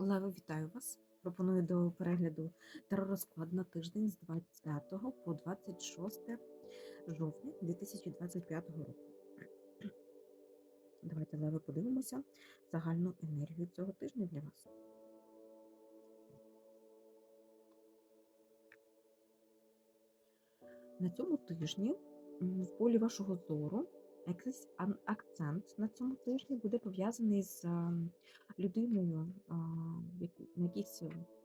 Леви, вітаю вас! Пропоную до перегляду теророзклад на тиждень з 20 по 26 жовтня 2025 року. Давайте, Леви, подивимося загальну енергію цього тижня для вас. На цьому тижні в полі вашого зору якийсь акцент на цьому тижні буде пов'язаний з людиною на якійсь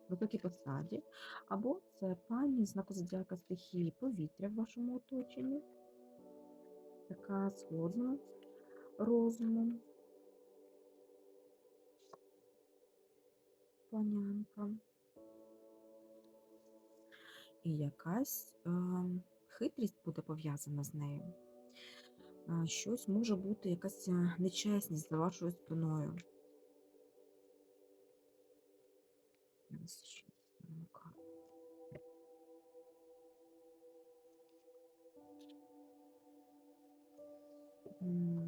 високій посаді, або це пані знаку зодіака стихії повітря в вашому оточенні, така холодним розумом, панянка. І якась е, хитрість буде пов'язана з нею. Щось може бути якась е, нечесність за вашою спиною.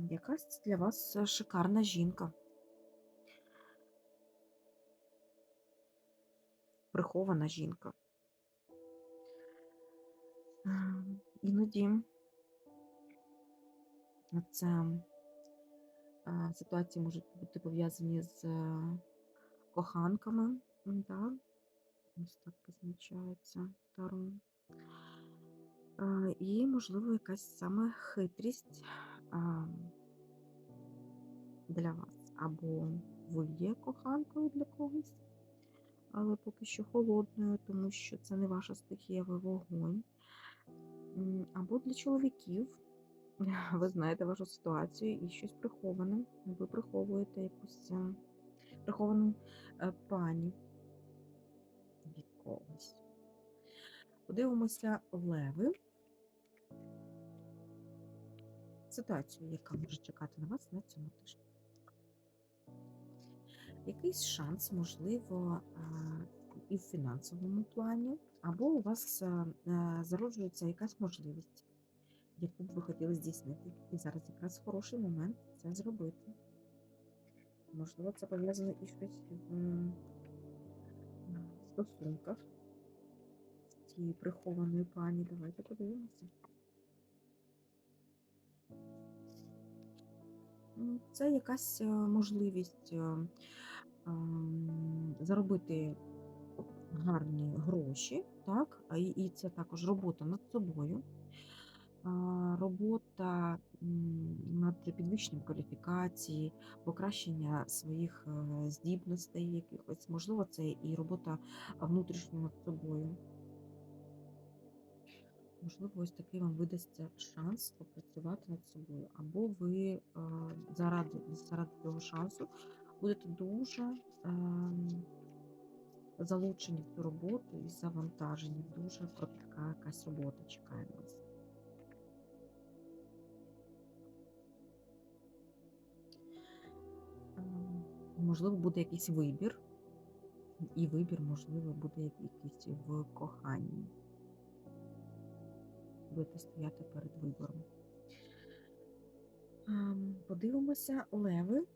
Якась для вас е, шикарна жінка. Прихована жінка. Е, Іноді це ситуації можуть бути пов'язані з е, коханками, да? ось так позначається Таро. І, можливо, якась саме хитрість для вас. Або ви є коханкою для когось, але поки що холодною, тому що це не ваша стихія, ви вогонь. Або для чоловіків. Ви знаєте вашу ситуацію і щось приховане. Ви приховуєте якусь е, приховану е, пані від когось. Подивимося леви. Ситуацію, яка може чекати на вас на цьому тижні. Якийсь шанс, можливо, е, і в фінансовому плані, або у вас е, зароджується якась можливість, яку б ви хотіли здійснити. І зараз якраз хороший момент це зробити. Можливо, це пов'язано і щось в стосунках з тією прихованою пані. Давайте подивимося. Це якась е, можливість ем, заробити гарні гроші, так? І це також робота над собою, робота над підвищенням кваліфікації, покращення своїх здібностей якихось. Можливо, це і робота внутрішньо над собою. Можливо, ось такий вам видасться шанс попрацювати над собою. Або ви заради, заради цього шансу будете дуже залучені в цю роботу і завантажені. Дуже кропітка якась робота чекає на Можливо, буде якийсь вибір, і вибір, можливо, буде якийсь в коханні. Будете стояти перед вибором. Ем, Подивимося, леви,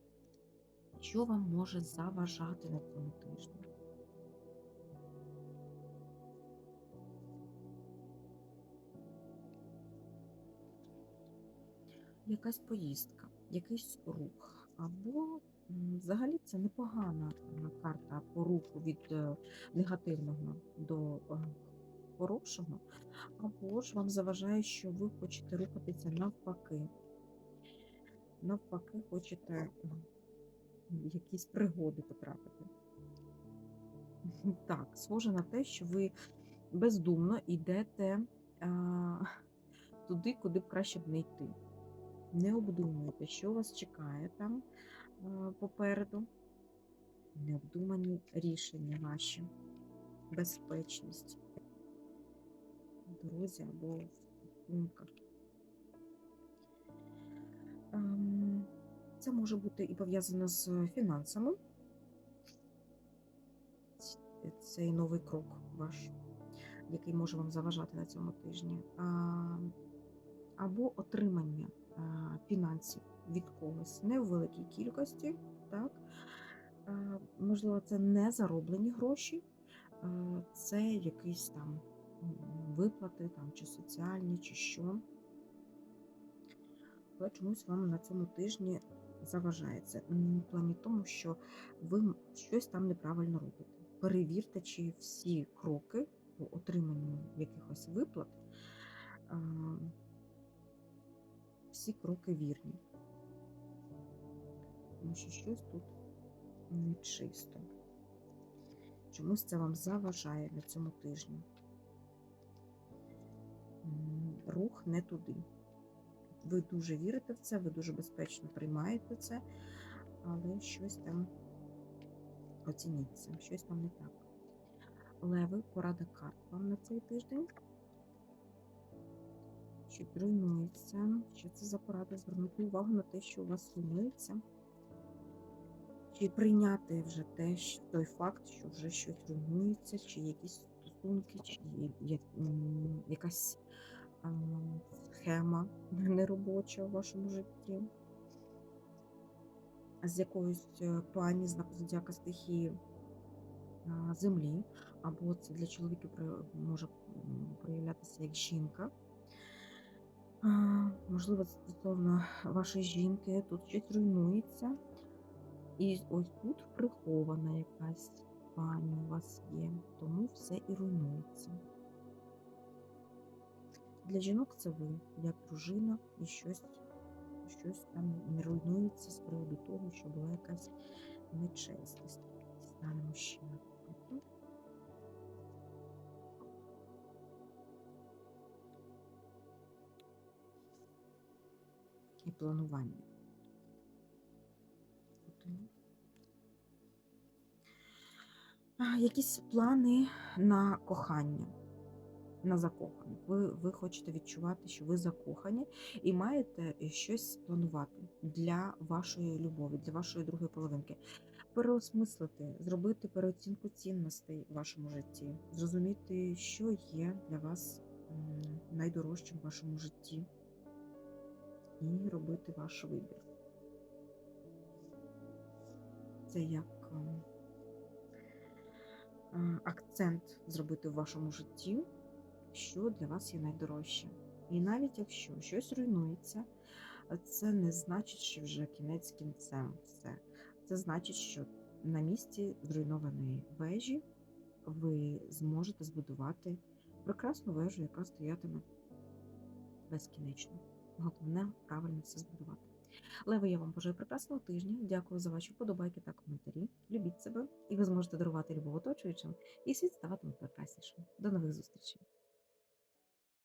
що вам може заважати на цьому тижні. Якась поїздка, якийсь рух, або взагалі це непогана е, карта по руху від е, негативного до е, хорошого, або ж вам заважає, що ви хочете рухатися навпаки. Навпаки, хочете в якісь пригоди потрапити. Так, схоже на те, що ви бездумно йдете а, туди, куди б краще б не йти. Не обдумуєте, що вас чекає там попереду. Необдумані рішення ваші, безпечність в дорозі або в стосунках. Ем, Це може бути і пов'язано з фінансами. Цей новий крок ваш, який може вам заважати на цьому тижні. Або отримання фінансів від когось не в великій кількості, так? Можливо, це не зароблені гроші, е, це якісь там виплати там, чи соціальні, чи що. Але чомусь вам на цьому тижні заважається. В плані тому, що ви щось там неправильно робите. Перевірте, чи всі кроки по отриманню якихось виплат, е, всі кроки вірні. Тому що щось тут нечисто. Чомусь це вам заважає на цьому тижні. Рух не туди. Ви дуже вірите в це, ви дуже безпечно приймаєте це, але щось там оцініть це, щось там не так. Леви, порада карт вам на цей тиждень. Що руйнується. Що це за порада? Звернути увагу на те, що у вас руйнується. Чи прийняти вже те, що- той факт, що вже щось руйнується, чи якісь стосунки, чи м, якась а, схема неробоча в вашому житті. З якоюсь е, пані знаку зодіака стихії землі, або це для чоловіків може проявлятися як жінка. Можливо, стосовно вашої жінки, тут щось руйнується. І ось тут прихована якась пані у вас є, тому все і руйнується. Для жінок це ви, як дружина, і щось, щось там не руйнується з приводу того, що була якась нечесність. Станемо ще. І планування. Якісь плани на кохання, на закоханих. Ви, ви хочете відчувати, що ви закохані, і маєте щось спланувати для вашої любові, для вашої другої половинки. Переосмислити, зробити переоцінку цінностей в вашому житті, зрозуміти, що є для вас найдорожчим в вашому житті, і робити ваш вибір. Це як ем, е, акцент зробити в вашому житті, що для вас є найдорожче. І навіть якщо щось руйнується, це не значить, що вже кінець кінцем все. Це значить, що на місці зруйнованої вежі ви зможете збудувати прекрасну вежу, яка стоятиме безкінечно. Головне правильно все збудувати. Леви, я вам бажаю прекрасного тижня. Дякую за ваші вподобайки та коментарі. Любіть себе, і ви зможете дарувати любов оточуючим, і світ ставатиме прекраснішим. До нових зустрічей!